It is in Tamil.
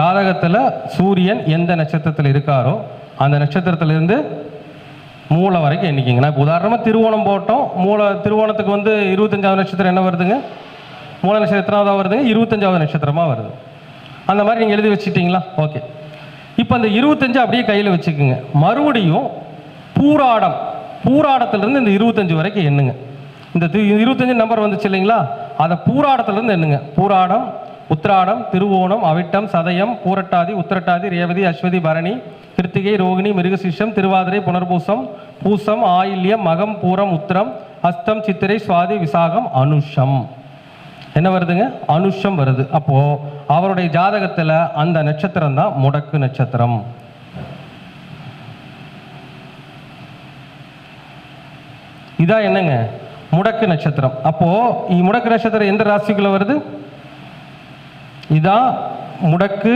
ஜாதகத்தில் சூரியன் எந்த நட்சத்திரத்தில் இருக்காரோ அந்த நட்சத்திரத்திலிருந்து மூளை வரைக்கும் எண்ணிக்கிங்க. நான் இப்போ உதாரணமாக திருவோணம் போட்டோம். மூளை திருவோணத்துக்கு வந்து இருபத்தஞ்சாவது நட்சத்திரம் என்ன வருதுங்க? மூல நட்சத்திரமாக வருதுங்க? இருபத்தஞ்சாவது நட்சத்திரமாக வருது. அந்த மாதிரி நீங்கள் எழுதி வச்சுட்டிங்களா? ஓகே. இப்போ அந்த இருபத்தஞ்சு அப்படியே கையில் வச்சுக்கோங்க. மறுபடியும் பூராடம் பூராடத்துலேருந்து இந்த இருபத்தஞ்சு வரைக்கும் எண்ணுங்க. இந்த இருபத்தஞ்சு நம்பர் வந்துச்சு இல்லைங்களா? அதை பூராடத்துலேருந்து எண்ணுங்க. பூராடம் உத்திராடம் திருவோணம் அவிட்டம் சதயம் பூரட்டாதி உத்திரட்டாதி ரேவதி அஸ்வதி பரணி கிருத்திகை ரோகிணி மிருகசிஷம் திருவாதிரை புனர்பூசம் பூசம் ஆயில்யம் மகம் பூரம் உத்திரம் அஸ்தம் சித்திரை சுவாதி விசாகம் அனுஷம். என்ன வருதுங்க? அனுஷம் வருது. அப்போ அவருடைய ஜாதகத்துல அந்த நட்சத்திரம் தான் முடக்கு நட்சத்திரம். இதான் என்னங்க? முடக்கு நட்சத்திரம். அப்போ இ- முடக்கு நட்சத்திரம் எந்த ராசிக்குள்ள வருது? இதான் முடக்கு